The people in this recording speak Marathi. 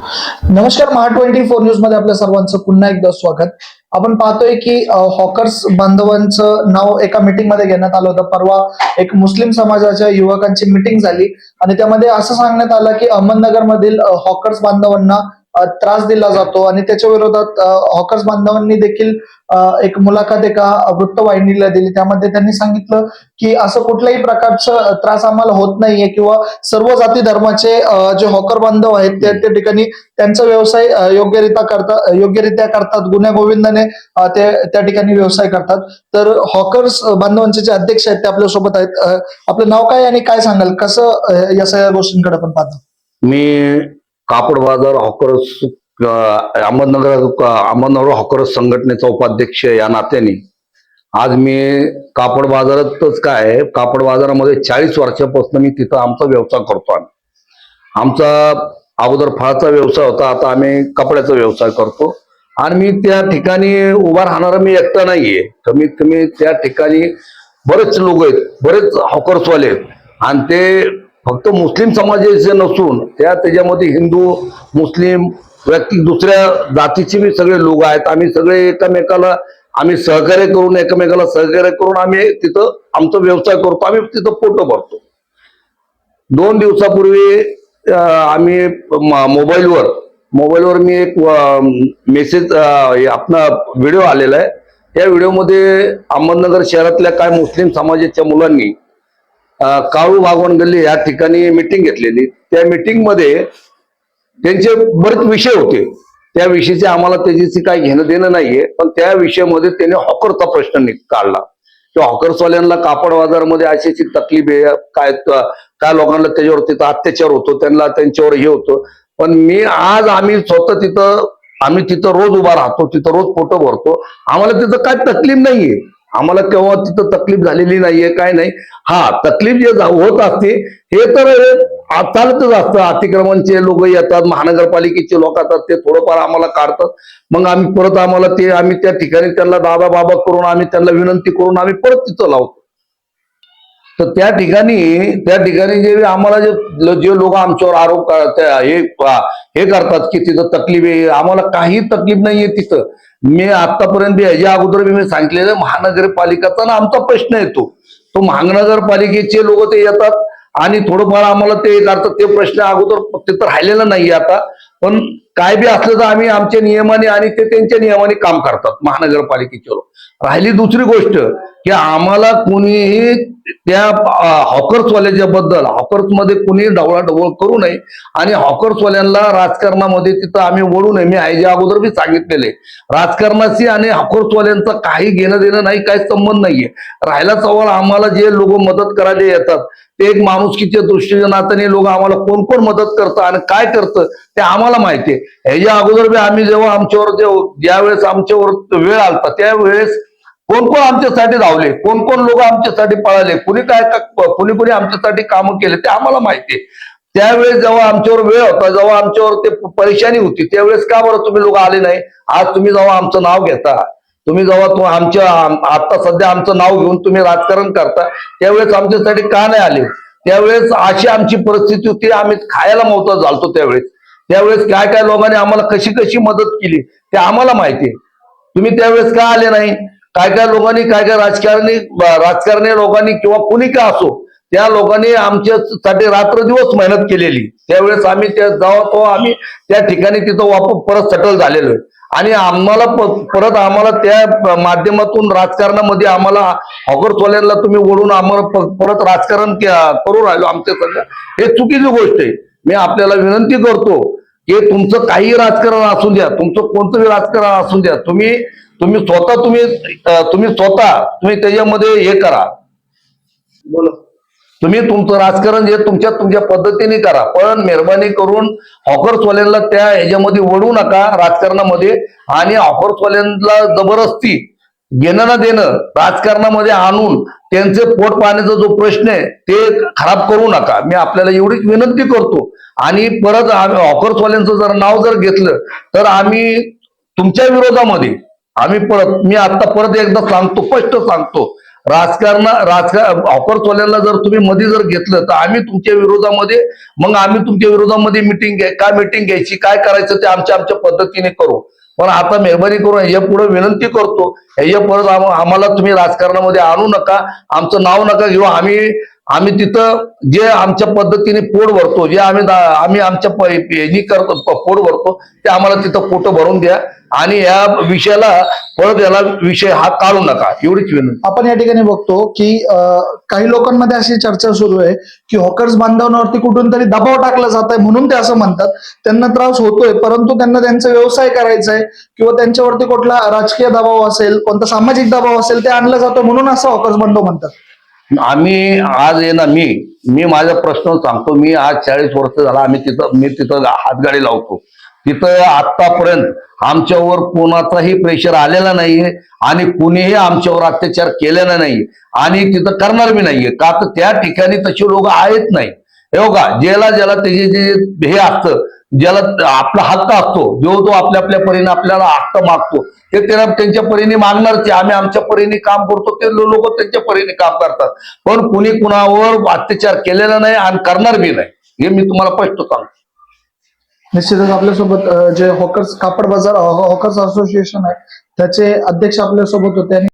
नमस्कार महा ट्वेंटी फोर न्यूजमध्ये आपल्या सर्वांचं पुन्हा एकदा स्वागत. आपण पाहतोय की हॉकर्स बांधवांचं नाव एका मीटिंगमध्ये घेण्यात आलं होतं. परवा एक मुस्लिम समाजाच्या युवकांची मीटिंग झाली. आणि त्यामध्ये असं सांगण्यात आलं की अहमदनगर मधील हॉकर्स बांधवांना त्रास दिला जातो आणि त्याच्या विरोधात हॉकर्स बांधवांनी देखील एक मुलाखत एका वृत्तवाहिनीला दिली. त्यामध्ये त्यांनी सांगितलं की असं कुठल्याही प्रकारचं त्रास आम्हाला होत नाहीये किंवा सर्व जाती धर्माचे जे हॉकर बांधव आहेत ते त्या ठिकाणी त्यांचा व्यवसाय योग्यरित्या करतात योग्यरित्या करतात. गुन्ह्या गोविंदाने ते त्या ठिकाणी व्यवसाय करतात. तर हॉकर्स बांधवांचे जे अध्यक्ष आहेत ते आपल्यासोबत आहेत आपलं नाव काय आणि काय सांगाल? कसं या सगळ्या गोष्टींकडे आपण पाहतो? मी कापड बाजार हॉकरस अहमदनगर अहमदनगर हॉकरस संघटनेचा उपाध्यक्ष या नात्याने. आज मी कापड बाजारातच काय कापड बाजारामध्ये चाळीस वर्षापासून मी तिथं आमचा व्यवसाय करतो आम्ही. आमचा अगोदर फळाचा व्यवसाय होता आता आम्ही कपड्याचा व्यवसाय करतो. आणि मी त्या ठिकाणी उभा राहणारा मी एकटा नाहीये. कमीत कमी त्या ठिकाणी बरेच लोक आहेत बरेच हॉकर्सवाले आहेत. आणि ते फक्त मुस्लिम समाजाचे नसून त्या त्याच्यामध्ये हिंदू मुस्लिम व्यक्ती दुसऱ्या जातीचे बी सगळे लोक आहेत. आम्ही सगळे एकमेकाला आम्ही सहकार्य करून एकमेकाला सहकार्य करून आम्ही तिथं आमचा व्यवसाय करतो. आम्ही तिथं फोटो भरतो. दोन दिवसापूर्वी आम्ही मोबाईलवर मोबाईलवर मी एक मेसेज आपला व्हिडिओ आलेला आहे. त्या व्हिडिओमध्ये अहमदनगर शहरातल्या काय मुस्लिम समाजाच्या मुलांनी काळू वागवण गल्ली या ठिकाणी मिटिंग घेतलेली. त्या मिटिंगमध्ये त्यांचे बरेच विषय होते. त्या विषयीचे आम्हाला त्याच्याशी काही घेणं देणं नाहीये पण त्या विषयामध्ये त्याने हॉकरचा प्रश्न काढला. किंवा हॉकर्सवाल्यांना कापड बाजारमध्ये अशी अशी तकलीफ आहे काय काय लोकांना त्याच्यावर तिथं अत्याचार होतो त्यांना त्यांच्यावर हे होतं. पण मी आज आम्ही स्वतः तिथं आम्ही तिथं रोज उभा राहतो तिथं रोज फोटो भरतो. आम्हाला तिथं काय तकलीफ नाहीये. आम्हाला केव्हा तिथं तकलीफ झालेली नाहीये काय नाही. हा तकलीफ जे होत असते हे तर चालतच असतं. अतिक्रमणचे लोक येतात महानगरपालिकेचे लोक येतात ते थोडंफार आम्हाला काढतात. मग आम्ही परत आम्हाला ते आम्ही त्या ठिकाणी त्यांना दादा बाबा करून आम्ही त्यांना विनंती करून आम्ही परत तिथं लावतो. तर त्या ठिकाणी त्या ठिकाणी जे आम्हाला जे जे लोक आमच्यावर आरोप हे हे करतात की तिथं तकलीफ आहे आम्हाला काही तकलीफ नाहीये तिथं. मी आतापर्यंत याच्या अगोदर मी सांगितलेलं महानगरपालिकाचा ना आमचा प्रश्न येतो. तो महानगरपालिकेचे लोक ते येतात आणि थोडंफार आम्हाला ते करतात ते प्रश्न अगोदर तिथं राहिलेला नाहीये आता. पण काय बी असलं तर आम्ही आमच्या नियमाने आणि ते त्यांच्या नियमाने काम करतात महानगरपालिकेचे लोक. राहिली दुसरी गोष्ट की आम्हाला कुणीही त्या हॉकर्सवाल्याच्या बद्दल हॉकर्समध्ये कुणी डवळाढवळ करू नये आणि हॉकर्सवाल्यांना राजकारणामध्ये तिथं आम्ही वळू नये मी आईच्या अगोदर बी सांगितलेले. राजकारणाशी आणि हॉकर्सवाल्यांचं काही घेणं देणं नाही काही संबंध नाहीये. राहिला सवाल आम्हाला जे लोक मदत करायला येतात ते एक माणुसकीच्या दृष्टीच्या नात्याने लोक आम्हाला कोण कोण मदत करतं आणि काय करतं ते आम्हाला माहिती आहे. ह्याच्या अगोदर बी आम्ही जेव्हा आमच्यावर जे ज्यावेळेस आमच्यावर वेळ आलता त्यावेळेस कोण कोण आमच्यासाठी धावले कोण कोण लोक आमच्यासाठी पळाले कुणी काय कुणी कुणी आमच्यासाठी कामं केले ते आम्हाला माहितीये त्यावेळेस जेव्हा आमच्यावर वेळ होता जेव्हा आमच्यावर ते परेशानी होती त्यावेळेस का बरं तुम्ही लोक आले नाही? आज तुम्ही जेव्हा आमचं नाव घेता तुम्ही जेव्हा आमच्या आता सध्या आमचं नाव घेऊन तुम्ही राजकारण करता त्यावेळेस आमच्यासाठी का नाही आले? त्यावेळेस अशी आमची परिस्थिती होती आम्ही खायला मोहताज झालतो त्यावेळेस. त्यावेळेस काय काय लोकांनी आम्हाला कशी कशी मदत केली ते आम्हाला माहितीये तुम्ही त्यावेळेस का आले नाही? काय काय लोकांनी काय काय राजकारणी राजकारणी लोकांनी किंवा कुणी का असो त्या लोकांनी आमच्यासाठी रात्र दिवस मेहनत केलेली. त्यावेळेस आम्ही त्या जाऊ तो आम्ही त्या ठिकाणी तिथं वापस परत सटल झालेलो आहे. आणि आम्हाला प- परत आम्हाला त्या माध्यमातून राजकारणामध्ये आम्हाला हॉकर्सवाल्यांना तुम्ही ओढून आम्हाला परत राजकारण करू राहिलो आमच्या सध्या हे चुकीची गोष्ट आहे. मी आपल्याला विनंती करतो की तुमचं काही राजकारण असू द्या तुमचं कोणतंही राजकारण असू द्या तुम्ही तुम्ही स्वतः तुम्ही तुम्ही स्वतः तुम्ही त्याच्यामध्ये हे करा. बोला. तुम्ही तुमचं राजकारण जे तुमच्या तुमच्या पद्धतीने करा पण मेहरबानी करून हॉकर्सवाल्यांना त्या ह्याच्यामध्ये वळू नका राजकारणामध्ये आणि हॉकर्सवाल्यांना जबरदस्ती घेणं ना देणं राजकारणामध्ये आणून त्यांचे पोट पाण्याचा जो प्रश्न आहे ते खराब करू नका. मी आपल्याला एवढीच विनंती करतो. आणि परत आम्ही हॉकर्सवाल्यांचं जर नाव जर घेतलं तर आम्ही तुमच्या विरोधामध्ये आम्ही परत मी आता परत एकदा सांगतो स्पष्ट सांगतो. राजकारण राजकार ऑफर्सवाल्यांना जर तुम्ही मध्ये जर घेतलं तर आम्ही तुमच्या विरोधामध्ये मग आम्ही तुमच्या विरोधामध्ये मिटिंग घ्याय काय मिटिंग घ्यायची काय करायचं ते आमच्या आमच्या पद्धतीने करू. पण आता मेहरबानी करून या पुढे विनंती करतो ह्या परत आम्हाला तुम्ही राजकारणामध्ये आणू नका आमचं नाव नका घेऊ आम्ही आम्ही तिथं जे आमच्या पद्धतीने पोट भरतो जे आम्ही आम्ही आमच्या करतो पोड पोट भरतो ते आम्हाला तिथं पोट भरून द्या. आणि या विषयाला परत द्यायला विषय हा काढू नका. एवढीच विनंती. आपण या ठिकाणी बघतो की काही लोकांमध्ये अशी चर्चा सुरू आहे की हॉकर्स बांधवांवरती कुठून तरी दबाव टाकला जात आहे म्हणून ते असं म्हणतात. त्यांना त्रास होतोय परंतु त्यांना त्यांचा व्यवसाय करायचा आहे किंवा त्यांच्यावरती कुठला राजकीय दबाव असेल कोणता सामाजिक दबाव असेल ते आणला जातो म्हणून असं हॉकर्स बांधव म्हणतात. आम्ही आज ये ना मी मी माझा प्रश्न सांगतो मी आज चाळीस वर्ष झाला आम्ही तिथं मी तिथं हातगाडी लावतो. तिथं आतापर्यंत आमच्यावर कोणाचाही प्रेशर आलेला नाहीये आणि कुणीही आमच्यावर अत्याचार केलेला नाही आणि तिथं करणार बी नाहीये. का तर त्या ठिकाणी तसे लोक आहेत नाही. हे बघा ज्याला ज्याला त्याचे जे हे असतं ज्याला आपला हक्क असतो जो तो आपल्या आपल्या परीने आपल्याला हक्क मागतो ते त्याला त्यांच्या परीने मागणारच आम्ही आमच्या परीने काम करतो ते लोक त्यांच्या परीने काम करतात. पण कुणी कुणावर अत्याचार केलेला नाही आणि करणार बी नाही. हे मी तुम्हाला स्पष्ट सांगतो. निश्चितच आपल्यासोबत जे हॉकर्स कापड बाजार हॉकर्स असोसिएशन आहे त्याचे अध्यक्ष आपल्यासोबत होते आणि